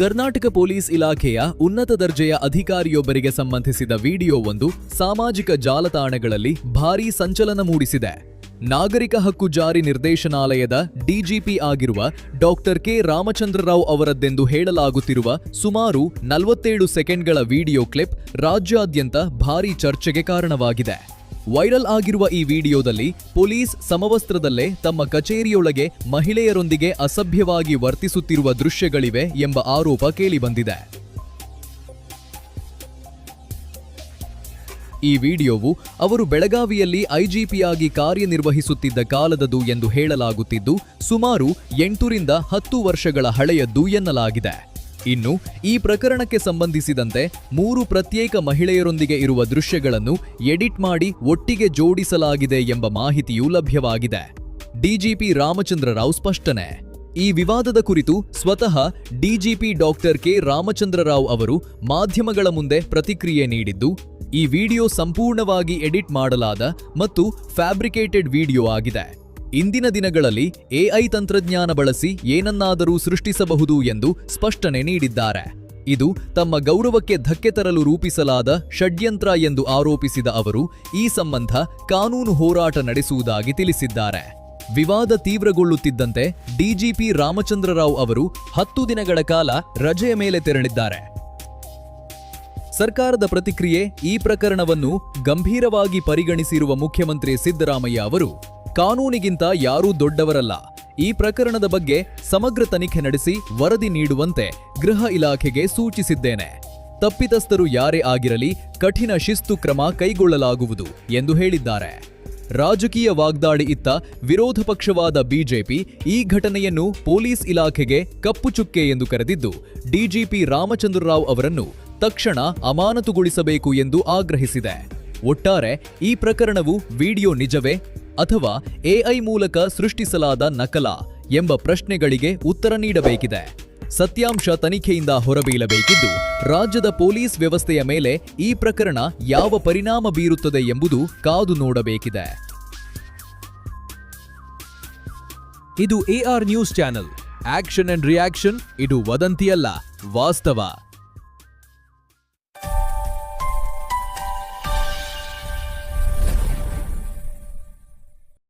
Karnataka police ಇಲಾಖೆಯ ಉನ್ನತ ದರ್ಜೆಯ ಅಧಿಕಾರಿಯೊಬ್ಬರಿಗೆ ಸಂಬಂಧಿಸಿದ ವಿಡಿಯೋವೊಂದು ಸಾಮಾಜಿಕ ಜಾಲತಾಣಗಳಲ್ಲಿ ಭಾರೀ ಸಂಚಲನ ಮೂಡಿಸಿದೆ. ನಾಗರಿಕ ಹಕ್ಕು ಜಾರಿ ನಿರ್ದೇಶನಾಲಯದ ಡಿಜಿಪಿ ಆಗಿರುವ ಡಾಕ್ಟರ್ ಕೆ ರಾಮಚಂದ್ರರಾವ್ ಅವರದ್ದೆಂದು ಹೇಳಲಾಗುತ್ತಿರುವ ಸುಮಾರು ನಲವತ್ತೇಳು ಸೆಕೆಂಡ್ಗಳ ವಿಡಿಯೋ ಕ್ಲಿಪ್ ರಾಜ್ಯಾದ್ಯಂತ ಭಾರೀ ಚರ್ಚೆಗೆ ಕಾರಣವಾಗಿದೆ. ವೈರಲ್ ಆಗಿರುವ ಈ ವಿಡಿಯೋದಲ್ಲಿ ಪೊಲೀಸ್ ಸಮವಸ್ತ್ರದಲ್ಲೇ ತಮ್ಮ ಕಚೇರಿಯೊಳಗೆ ಮಹಿಳೆಯರೊಂದಿಗೆ ಅಸಭ್ಯವಾಗಿ ವರ್ತಿಸುತ್ತಿರುವ ದೃಶ್ಯಗಳಿವೆ ಎಂಬ ಆರೋಪ ಕೇಳಿಬಂದಿದೆ. ಈ ವಿಡಿಯೋವು ಅವರು ಬೆಳಗಾವಿಯಲ್ಲಿ ಐಜಿಪಿಯಾಗಿ ಕಾರ್ಯನಿರ್ವಹಿಸುತ್ತಿದ್ದ ಕಾಲದದು ಎಂದು ಹೇಳಲಾಗುತ್ತಿದ್ದು, ಸುಮಾರು ಎಂಟರಿಂದ ಹತ್ತು ವರ್ಷಗಳ ಹಳೆಯದ್ದು ಎನ್ನಲಾಗಿದೆ. ಇನ್ನು, ಈ ಪ್ರಕರಣಕ್ಕೆ ಸಂಬಂಧಿಸಿದಂತೆ ಮೂರು ಪ್ರತ್ಯೇಕ ಮಹಿಳೆಯರೊಂದಿಗೆ ಇರುವ ದೃಶ್ಯಗಳನ್ನು ಎಡಿಟ್ ಮಾಡಿ ಒಟ್ಟಿಗೆ ಜೋಡಿಸಲಾಗಿದೆ ಎಂಬ ಮಾಹಿತಿಯೂ ಲಭ್ಯವಾಗಿದೆ. ಡಿಜಿಪಿ ರಾಮಚಂದ್ರ ರಾವ್ ಸ್ಪಷ್ಟನೆ. ಈ ವಿವಾದದ ಕುರಿತು ಸ್ವತಃ DGP doctor K. Ramachandra Rao ಅವರು ಮಾಧ್ಯಮಗಳ ಮುಂದೆ ಪ್ರತಿಕ್ರಿಯೆ ನೀಡಿದ್ದು, ಈ ವಿಡಿಯೋ ಸಂಪೂರ್ಣವಾಗಿ ಎಡಿಟ್ ಮಾಡಲಾದ ಮತ್ತು ಫ್ಯಾಬ್ರಿಕೇಟೆಡ್ ವಿಡಿಯೋ ಆಗಿದೆ. ಇಂದಿನ ದಿನಗಳಲ್ಲಿ ಎಐ ತಂತ್ರಜ್ಞಾನ ಬಳಸಿ ಏನನ್ನಾದರೂ ಸೃಷ್ಟಿಸಬಹುದು ಎಂದು ಸ್ಪಷ್ಟನೆ ನೀಡಿದ್ದಾರೆ. ಇದು ತಮ್ಮ ಗೌರವಕ್ಕೆ ಧಕ್ಕೆ ತರಲು ರೂಪಿಸಲಾದ ಷಡ್ಯಂತ್ರ ಎಂದು ಆರೋಪಿಸಿದ ಅವರು ಈ ಸಂಬಂಧ ಕಾನೂನು ಹೋರಾಟ ನಡೆಸುವುದಾಗಿ ತಿಳಿಸಿದ್ದಾರೆ. ವಿವಾದ ತೀವ್ರಗೊಳ್ಳುತ್ತಿದ್ದಂತೆ ಡಿಜಿಪಿ ರಾಮಚಂದ್ರರಾವ್ ಅವರು ಹತ್ತು ದಿನಗಳ ಕಾಲ ರಜೆಯ ಮೇಲೆ ತೆರಳಿದ್ದಾರೆ. ಸರ್ಕಾರದ ಪ್ರತಿಕ್ರಿಯೆ ಈ ಪ್ರಕರಣವನ್ನು ಗಂಭೀರವಾಗಿ ಪರಿಗಣಿಸಿರುವ ಮುಖ್ಯಮಂತ್ರಿ ಸಿದ್ದರಾಮಯ್ಯ ಅವರು ಕಾನೂನಿಗಿಂತ ಯಾರೂ ದೊಡ್ಡವರಲ್ಲ. ಈ ಪ್ರಕರಣದ ಬಗ್ಗೆ ಸಮಗ್ರ ತನಿಖೆ ನಡೆಸಿ ವರದಿ ನೀಡುವಂತೆ ಗೃಹ ಇಲಾಖೆಗೆ ಸೂಚಿಸಿದ್ದೇನೆ. ತಪ್ಪಿತಸ್ಥರು ಯಾರೇ ಆಗಿರಲಿ ಕಠಿಣ ಶಿಸ್ತು ಕ್ರಮ ಕೈಗೊಳ್ಳಲಾಗುವುದು ಎಂದು ಹೇಳಿದ್ದಾರೆ. ರಾಜಕೀಯ ವಾಗ್ದಾಳಿ ಇತ್ತ ವಿರೋಧ ಪಕ್ಷವಾದ ಬಿಜೆಪಿ ಈ ಘಟನೆಯನ್ನು ಪೊಲೀಸ್ ಇಲಾಖೆಗೆ ಕಪ್ಪು ಚುಕ್ಕೆ ಎಂದು ಕರೆದಿದ್ದು, ಡಿಜಿಪಿ ರಾಮಚಂದ್ರರಾವ್ ಅವರನ್ನು ತಕ್ಷಣ ಅಮಾನತುಗೊಳಿಸಬೇಕು ಎಂದು ಆಗ್ರಹಿಸಿದೆ. ಒಟ್ಟಾರೆ ಈ ಪ್ರಕರಣವು ವಿಡಿಯೋ ನಿಜವೇ? ಅಥವಾ ಎಐ ಮೂಲಕ ಸೃಷ್ಟಿಸಲಾದ ನಕಲ ಎಂಬ ಪ್ರಶ್ನೆಗಳಿಗೆ ಉತ್ತರ ನೀಡಬೇಕಿದೆ. ಸತ್ಯಾಂಶ ತನಿಖೆಯಿಂದ ಹೊರಬೀಳಬೇಕಿದ್ದು, ರಾಜ್ಯದ ಪೊಲೀಸ್ ವ್ಯವಸ್ಥೆಯ ಮೇಲೆ ಈ ಪ್ರಕರಣ ಯಾವ ಪರಿಣಾಮ ಬೀರುತ್ತದೆ ಎಂಬುದು ಕಾದು ನೋಡಬೇಕಿದೆ. ಇದು AR news channel. Action and reaction, ಇದು ವದಂತಿಯಲ್ಲ, ವಾಸ್ತವ.